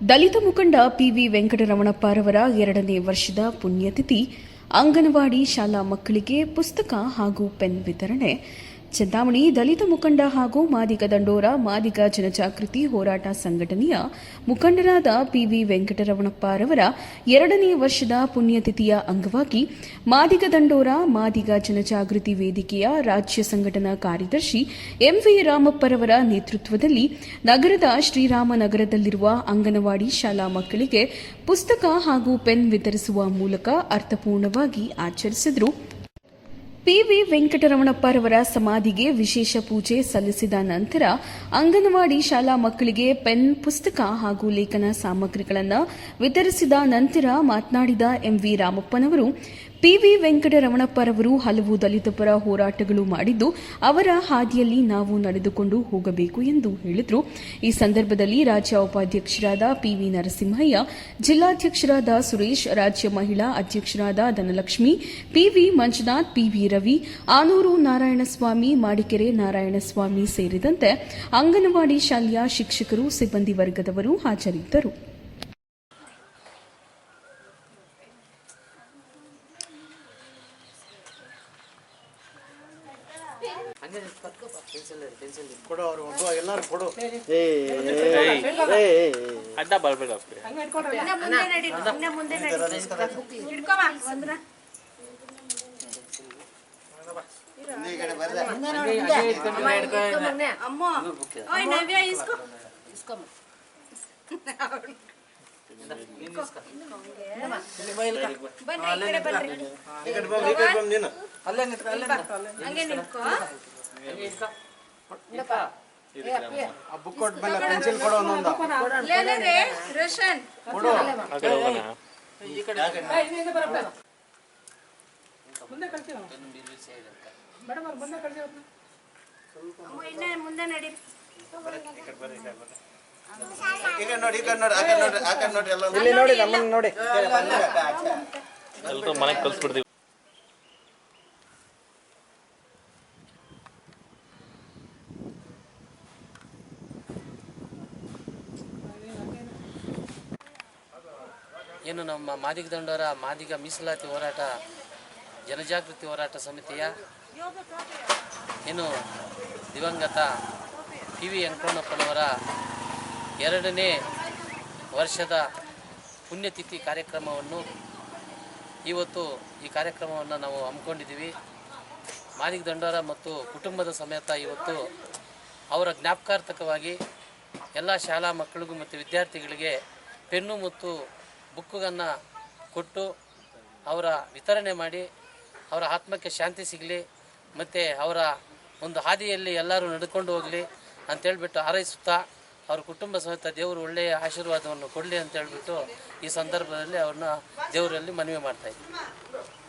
ದಲಿತ ಮುಖಂಡ ಪಿವಿ ವೆಂಕಟರಮಣಪ್ಪರವರ ಎರಡನೇ ವರ್ಷದ ಪುಣ್ಯತಿಥಿ ಅಂಗನವಾಡಿ ಶಾಲಾ ಮಕ್ಕಳಿಗೆ ಪುಸ್ತಕ ಹಾಗೂ ಪೆನ್ ವಿತರಣೆ ಚಿಂತಾಮಣಿ ದಲಿತ ಮುಖಂಡ ಹಾಗೂ ಮಾದಿಗ ದಂಡೋರ, ಮಾದಿಗ ಜನಜಾಗೃತಿ ಹೋರಾಟ ಸಂಘಟನೆಯ ಮುಖಂಡರಾದ ಪಿವಿ ವೆಂಕಟರಮಣಪ್ಪರವರ ಎರಡನೇ ವರ್ಷದ ಪುಣ್ಯತಿಥಿಯ ಅಂಗವಾಗಿ ಮಾದಿಗ ದಂಡೋರ, ಮಾದಿಗ ಜನಜಾಗೃತಿ ವೇದಿಕೆಯ ರಾಜ್ಯ ಸಂಘಟನಾ ಕಾರ್ಯದರ್ಶಿ ಎಂವಿ ರಾಮಪ್ಪರವರ ನೇತೃತ್ವದಲ್ಲಿ ನಗರದ ಶ್ರೀರಾಮನಗರದಲ್ಲಿರುವ ಅಂಗನವಾಡಿ ಶಾಲಾ ಮಕ್ಕಳಿಗೆ ಪುಸ್ತಕ ಹಾಗೂ ಪೆನ್ ವಿತರಿಸುವ ಮೂಲಕ ಅರ್ಥಪೂರ್ಣವಾಗಿ ಆಚರಿಸಿದರು. ಪಿವಿ ವೆಂಕಟರಮಣಪ್ಪರವರ ಸಮಾಧಿಗೆ ವಿಶೇಷ ಪೂಜೆ ಸಲ್ಲಿಸಿದ ನಂತರ ಅಂಗನವಾಡಿ ಶಾಲಾ ಮಕ್ಕಳಿಗೆ ಪೆನ್, ಪುಸ್ತಕ ಹಾಗೂ ಲೇಖನ ಸಾಮಗ್ರಿಗಳನ್ನು ವಿತರಿಸಿದ ನಂತರ ಮಾತನಾಡಿದ ಎಂವಿ ರಾಮಪ್ಪನವರು ಪಿವಿ ವೆಂಕಟರಮಣಪ್ಪರವರು ಹಲವು ದಲಿತ ಪರ ಹೋರಾಟಗಳು ಮಾಡಿದ್ದು, ಅವರ ಹಾದಿಯಲ್ಲಿ ನಾವು ನಡೆದುಕೊಂಡು ಹೋಗಬೇಕು ಎಂದು ಹೇಳಿದರು. ಈ ಸಂದರ್ಭದಲ್ಲಿ ರಾಜ್ಯ ಉಪಾಧ್ಯಕ್ಷರಾದ ಪಿವಿ ನರಸಿಂಹಯ್ಯ, ಜಿಲ್ಲಾಧ್ಯಕ್ಷರಾದ ಸುರೇಶ್, ರಾಜ್ಯ ಮಹಿಳಾ ಅಧ್ಯಕ್ಷರಾದ ಧನಲಕ್ಷ್ಮಿ ಪಿವಿ ಮಂಜುನಾಥ್ ಪಿವಿ ರವಿ, ಆನೂರು ನಾರಾಯಣಸ್ವಾಮಿ, ಮಾಡಿಕೆರೆ ನಾರಾಯಣಸ್ವಾಮಿ ಸೇರಿದಂತೆ ಅಂಗನವಾಡಿ ಶಾಲೆಯ ಶಿಕ್ಷಕರು, ಸಿಬ್ಬಂದಿ ವರ್ಗದವರು ಹಾಜರಿದ್ದರು. ಕೊಡು ಅವ್ರು ಒಬ್ಬ ಎಲ್ಲಾರು ಕೊಡು ಅಡ್ಡ ಬರ್ಬೇಡ ಈ ಕಡೆ ಬರ್ರೆ ಈ ಪೆನ್ಸಿಲ್ ಕೊಡು ಕೊಡು ಹೋಗೋಣ ಇನ್ನೇ ಮುಂದೆ ನಡಿ ಈ ಕಡೆ ನೋಡಿ ಈ ನೋಡಿ ಆ ನೋಡಿ ಆ ನೋಡಿ ಎಲ್ಲ ಇಲ್ಲಿ ನೋಡಿ ನಮ್ಮನ್ನ ನೋಡಿ. ಎಲ್ಲರೂ ಮನೆಗೆ ಕಲ್ಸ್ಬಿಡ್ತೀವಿ ಏನು ನಮ್ಮ ಮಾದಿಗ ದಂಡರ ಮಾದಿಗ ಮೀಸಲಾತಿ ಹೋರಾಟ ಜನಜಾಗೃತಿ ಹೋರಾಟ ಸಮಿತಿಯ? ಏನು ದಿವಂಗತ ಪಿ ವಿ ವೆಂಕಟರಮಣಪ್ಪನವರ ಎರಡನೇ ವರ್ಷದ ಪುಣ್ಯತಿಥಿ ಕಾರ್ಯಕ್ರಮವನ್ನು ಇವತ್ತು ಈ ಕಾರ್ಯಕ್ರಮವನ್ನು ನಾವು ಹಮ್ಮಿಕೊಂಡಿದ್ದೀವಿ. ಮಾದಿಗ ದಂಡೋರ ಮತ್ತು ಕುಟುಂಬದ ಸಮೇತ ಇವತ್ತು ಅವರ ಜ್ಞಾಪಕಾರ್ಥಕವಾಗಿ ಎಲ್ಲ ಶಾಲಾ ಮಕ್ಕಳಿಗೂ ಮತ್ತು ವಿದ್ಯಾರ್ಥಿಗಳಿಗೆ ಪೆನ್ನು ಮತ್ತು ಬುಕ್ಕುಗಳನ್ನು ಕೊಟ್ಟು ಅವರ ವಿತರಣೆ ಮಾಡಿ, ಅವರ ಆತ್ಮಕ್ಕೆ ಶಾಂತಿ ಸಿಗಲಿ ಮತ್ತು ಅವರ ಒಂದು ಹಾದಿಯಲ್ಲಿ ಎಲ್ಲರೂ ನಡ್ಕೊಂಡು ಹೋಗಲಿ ಅಂತೇಳ್ಬಿಟ್ಟು ಹಾರೈಸುತ್ತಾ ಅವ್ರ ಕುಟುಂಬ ಸಮೇತ ದೇವರು ಒಳ್ಳೆಯ ಆಶೀರ್ವಾದವನ್ನು ಕೊಡಲಿ ಅಂತ ಹೇಳ್ಬಿಟ್ಟು ಈ ಸಂದರ್ಭದಲ್ಲಿ ಅವ್ರನ್ನ ದೇವರಲ್ಲಿ ಮನವಿ ಮಾಡ್ತಾ